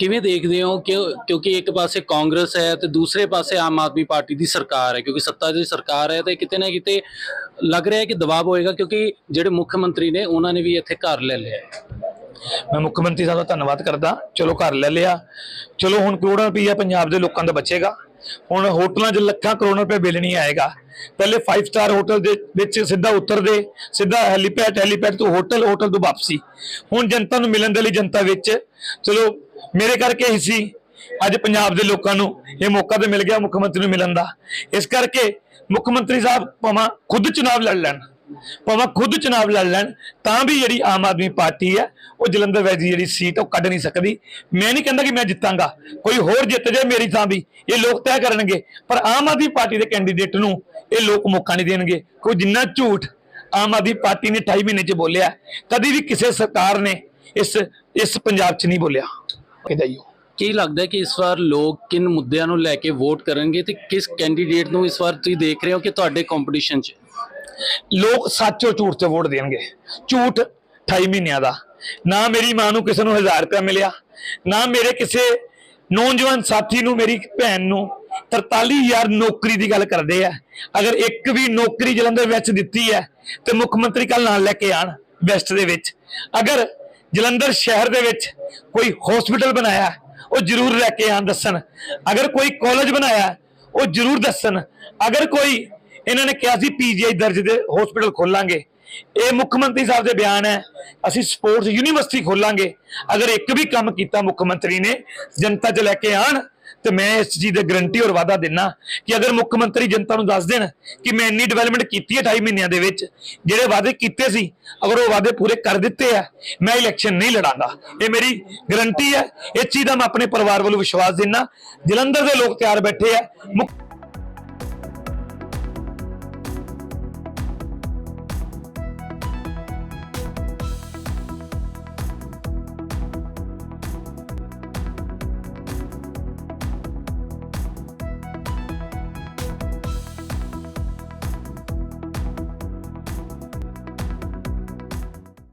ਕਿਵੇਂ ਦੇਖਦੇ ਹੋ? ਕਿ ਕਿਉਂਕਿ ਇੱਕ ਪਾਸੇ ਕਾਂਗਰਸ ਹੈ ਤੇ ਦੂਸਰੇ ਪਾਸੇ ਆਮ ਆਦਮੀ ਪਾਰਟੀ ਦੀ ਸਰਕਾਰ ਹੈ, ਕਿਉਂਕਿ ਸੱਤਾ ਦੀ ਸਰਕਾਰ ਹੈ ਤੇ ਕਿਤੇ ਨਾ ਕਿਤੇ ਲੱਗ ਰਿਹਾ ਹੈ ਕਿ ਦਬਾਅ ਹੋਏਗਾ, ਕਿਉਂਕਿ ਜਿਹੜੇ ਮੁੱਖ ਮੰਤਰੀ ਨੇ ਉਹਨਾਂ ਨੇ ਵੀ ਇੱਥੇ ਘਰ ਲੈ ਲਿਆ। ਮੈਂ ਮੁੱਖ ਮੰਤਰੀ ਸਾਹਿਬ ਦਾ ਧੰਨਵਾਦ ਕਰਦਾ। ਚਲੋ ਘਰ ਲੈ ਲਿਆ। ਚਲੋ ਹੁਣ ਕਰੋੜਾਂ ਰੁਪਈਆ ਪੰਜਾਬ ਦੇ ਲੋਕਾਂ ਦਾ ਬਚੇਗਾ। ਹੁਣ ਹੋਟਲਾਂ 'ਚ ਲੱਖਾਂ ਕਰੋੜ ਰੁਪਏ ਬਿੱਲ ਨਹੀਂ ਆਏਗਾ। ਪਹਿਲੇ 5 ਸਟਾਰ ਹੋਟਲ ਦੇ ਵਿੱਚ ਸਿੱਧਾ ਉਤਰਦੇ ਸਿੱਧਾ ਹੈਲੀਪੈਡ ਹੈਲੀਪੈਡ ਤੋਂ ਹੋਟਲ ਹੋਟਲ ਤੋਂ ਵਾਪਸੀ। ਹੁਣ ਜਨਤਾ ਨੂੰ ਮਿਲਣ ਦੇ ਲਈ ਜਨਤਾ ਵਿੱਚ, ਚਲੋ ਮੇਰੇ ਕਰਕੇ ਹੀ ਸੀ, ਅੱਜ ਪੰਜਾਬ ਦੇ ਲੋਕਾਂ ਨੂੰ ਇਹ ਮੌਕਾ ਤੇ ਮਿਲ ਗਿਆ ਮੁੱਖ ਮੰਤਰੀ ਨੂੰ ਮਿਲਣ ਦਾ। ਇਸ ਕਰਕੇ ਮੁੱਖ ਮੰਤਰੀ ਸਾਹਿਬ ਭਾਵੇਂ ਖੁਦ ਚੁਣਾਵ ਲੜ ਲੈਣ। ਭਾਵੇਂ ਖੁਦ ਚੁਣਾਵ ਲੜ ਲੈਣ, ਤਾਂ ਵੀ ਜਿਹੜੀ ਆਮ ਆਦਮੀ ਪਾਰਟੀ ਹੈ, ਉਹ ਜਲੰਧਰ ਵਿੱਚ ਜਿਹੜੀ ਸੀਟ ਉਹ ਕੱਢ ਨਹੀਂ ਸਕਦੀ। ਮੈਂ ਨਹੀਂ ਕਹਿੰਦਾ ਕਿ ਮੈਂ ਜਿੱਤਾਂਗਾ। ਕੋਈ ਹੋਰ ਜਿੱਤ ਜਾਏ ਮੇਰੀ ਥਾਂ ਵੀ। ਇਹ ਲੋਕ ਤੈਅ ਕਰਨਗੇ। ਪਰ ਆਮ ਆਦਮੀ ਪਾਰਟੀ ਦੇ ਕੈਂਡੀਡੇਟ ਨੂੰ ਇਹ ਲੋਕ ਮੌਕਾ ਨਹੀਂ ਦੇਣਗੇ। ਕੋਈ ਜਿੰਨਾ ਝੂਠ ਆਮ ਆਦਮੀ ਪਾਰਟੀ ਨੇ 28 ਮਹੀਨੇ 'ਚ ਬੋਲਿਆ, ਕਦੀ ਵੀ ਕਿਸੇ ਸਰਕਾਰ ਨੇ ਇਸ ਇਸ ਪੰਜਾਬ 'ਚ ਨਹੀਂ ਬੋਲਿਆ। ਕਿਦਾਂ ਹੀ ਕੀ ਲੱਗਦਾ ਕਿ ਇਸ ਵਾਰ ਲੋਕ ਕਿਨ ਮੁੱਦਿਆਂ ਨੂੰ ਲੈ ਕੇ ਵੋਟ ਕਰਨਗੇ ਤੇ ਕਿਸ ਕੈਂਡੀਡੇਟ ਨੂੰ ਇਸ ਵਾਰ ਤੁਸੀਂ ਦੇਖ ਰਹੇ ਹੋ ਕਿ ਤੁਹਾਡੇ ਕੰਪੀਟੀਸ਼ਨ 'ਚ? ਲੋਕ ਸੱਚੋ ਝੂਠ ਤੇ ਵੋਟ ਦੇਣਗੇ। ਝੂਠ 28 ਮਹੀਨਿਆਂ ਦਾ। ਨਾ ਮੇਰੀ ਮਾਂ ਨੂੰ ਕਿਸੇ ਨੂੰ 1000 ਰੁਪਏ ਮਿਲਿਆ, ਨਾ ਮੇਰੇ ਕਿਸੇ ਨੌਜਵਾਨ ਸਾਥੀ ਨੂੰ, ਮੇਰੀ ਭੈਣ ਨੂੰ 43000 ਨੌਕਰੀ ਦੀ ਗੱਲ ਕਰਦੇ ਆ। ਅਗਰ ਇੱਕ ਵੀ ਨੌਕਰੀ ਜਲੰਧਰ ਵਿੱਚ ਦਿੱਤੀ ਹੈ, ਤੇ ਮੁੱਖ ਮੰਤਰੀ ਕੱਲ ਨਾਲ ਲੈ ਕੇ ਆਣ ਵੈਸਟ ਦੇ ਵਿੱਚ। ਅਗਰ ਜਲੰਧਰ ਸ਼ਹਿਰ ਦੇ ਵਿੱਚ ਕੋਈ ਹਸਪੀਟਲ ਬਣਾਇਆ, ਉਹ ਜ਼ਰੂਰ ਲੈ ਕੇ ਆਣ ਦੱਸਣ। ਅਗਰ ਕੋਈ ਕਾਲਜ ਬਣਾਇਆ, ਉਹ ਜ਼ਰੂਰ ਦੱਸਣ। ਅਗਰ ਕੋਈ ਇਹਨਾਂ ਨੇ ਕਿਹਾ ਸੀ ਪੀਜੀਆਈ ਦਰਜ ਦੇ ਹਸਪੀਟਲ ਖੋਲਾਂਗੇ। ਇਹ ਮੁੱਖ ਮੰਤਰੀ ਸਾਹਿਬ ਦੇ ਬਿਆਨ ਹੈ। ਅਸੀਂ ਸਪੋਰਟਸ ਯੂਨੀਵਰਸਿਟੀ ਖੋਲਾਂਗੇ। ਅਗਰ ਇੱਕ ਵੀ ਕੰਮ ਕੀਤਾ ਮੁੱਖ ਮੰਤਰੀ ਨੇ, ਜਨਤਾ 'ਚ ਲੈ ਕੇ ਆਣ ਤੇ ਮੈਂ ਇਸ ਚੀਜ਼ ਦੀ ਗਰੰਟੀ ਔਰ ਵਾਅਦਾ ਦਿੰਨਾ ਕਿ ਅਗਰ ਮੁੱਖ ਮੰਤਰੀ ਜਨਤਾ ਨੂੰ ਦੱਸ ਦੇਣ ਕਿ ਮੈਂ ਇੰਨੀ ਡਿਵੈਲਪਮੈਂਟ ਕੀਤੀ ਹੈ 28 ਮਹੀਨਿਆਂ ਦੇ ਵਿੱਚ, ਜਿਹੜੇ ਵਾਅਦੇ ਕੀਤੇ ਸੀ, ਅਗਰ ਉਹ ਵਾਅਦੇ ਪੂਰੇ ਕਰ ਦਿੱਤੇ ਆ, ਮੈਂ ਇਲੈਕਸ਼ਨ ਨਹੀਂ ਲੜਾਂਗਾ। ਇਹ ਮੇਰੀ ਗਰੰਟੀ ਹੈ। ਇਸ ਚੀਜ਼ ਦਾ ਮੈਂ ਆਪਣੇ ਪਰਿਵਾਰ ਵੱਲੋਂ ਵਿਸ਼ਵਾਸ ਦਿੰਨਾ। ਜਲੰਧਰ ਦੇ ਲੋਕ ਤਿਆਰ ਬੈਠੇ ਆ। ਮੁੱਖ